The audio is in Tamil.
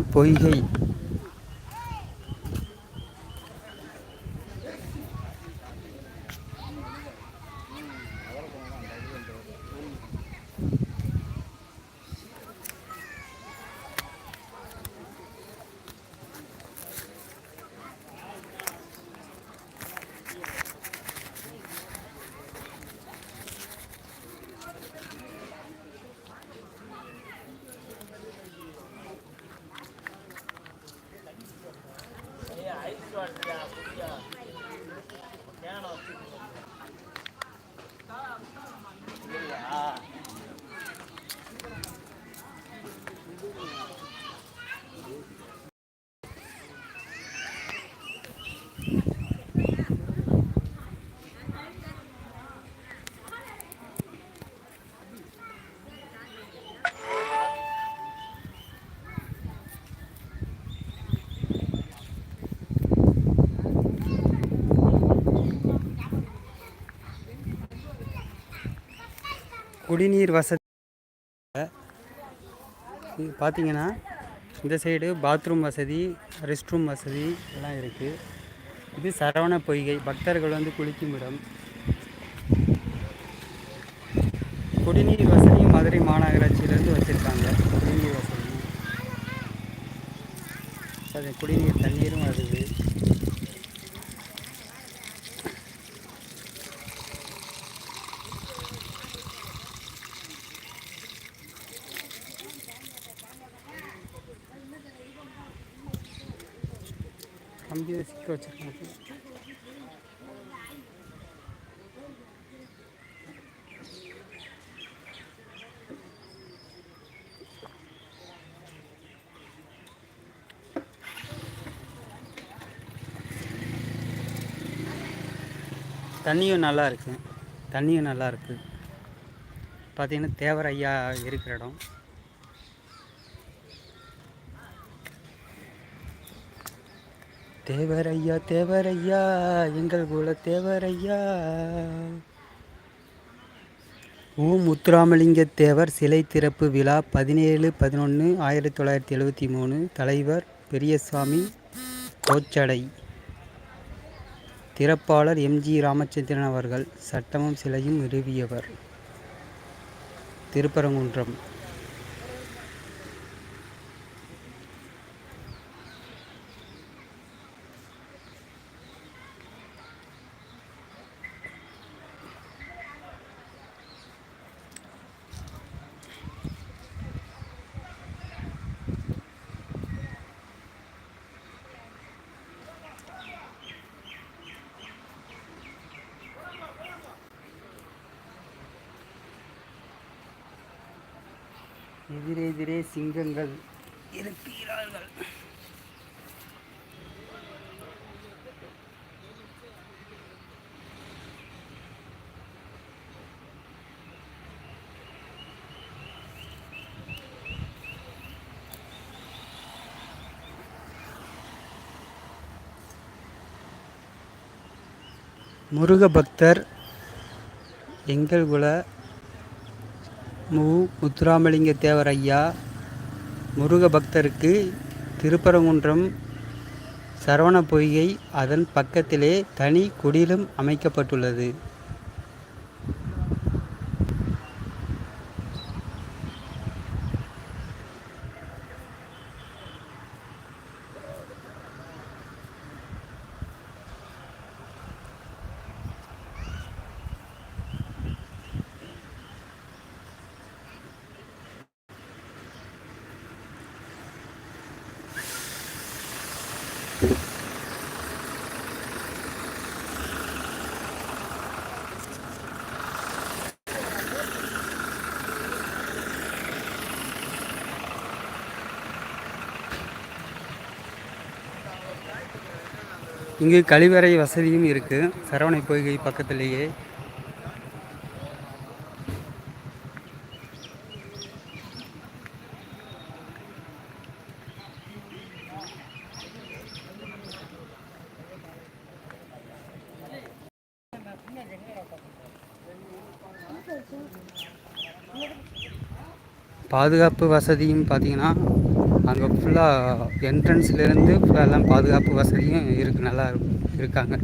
பொய்கை. பொய்கை குடிநீர் வசதி. பார்த்தீங்கன்னா இந்த சைடு பாத்ரூம் வசதி ரெஸ்ட் ரூம் வசதி எல்லாம் இருக்குது இது சரவண பொய்கை. பக்தர்கள் வந்து குளிக்கும் இடம். குடிநீர் வசதியும் மதுரை மாநகராட்சியிலேருந்து வச்சுருக்காங்க. குடிநீர் வசதி. அது குடிநீர் தண்ணீரும் வருது. கம்பியை சிக்க வச்சுருக்காங்க. தண்ணியும் நல்லா இருக்குது தண்ணியும் நல்லா இருக்குது பார்த்திங்கன்னா தேவர் ஐயா இருக்கிற இடம். தேவரையா தேவரையா எங்கள் குல தேவரையா. ஊ முத்துராமலிங்க தேவர் சிலை திறப்பு விழா பதினேழு பதினொன்று ஆயிரத்தி தொள்ளாயிரத்தி எழுபத்தி மூணு. தலைவர் பெரியசாமி கோச்சடை திறப்பாளர் எம்ஜி ராமச்சந்திரன் அவர்கள் சட்டமும் சிலையும் நிறுவியவர். திருப்பரங்குன்றம். எதிரெதிரே சிங்கங்கள் இருக்கிறார்கள். முருக பக்தர் எங்கள் குல மு. முத்துராமலிங்க தேவர் ஐயா முருக பக்தருக்கு திருப்பரங்குன்றம் சரவண பொய்கை அதன் பக்கத்திலே தனி குடிலும் அமைக்கப்பட்டுள்ளது. இங்கு கழிவறை வசதியும் இருக்கு. சரவணை பொய்கை பக்கத்திலேயே. பாதுகாப்பு வசதியும் பார்த்தீங்கன்னா அங்கே ஃபுல்லாக என்ட்ரன்ஸ்லேருந்து ஃபுல்லாக எல்லாம் பாதுகாப்பு வசதியும் இருக்குது நல்லா இருக்காங்க.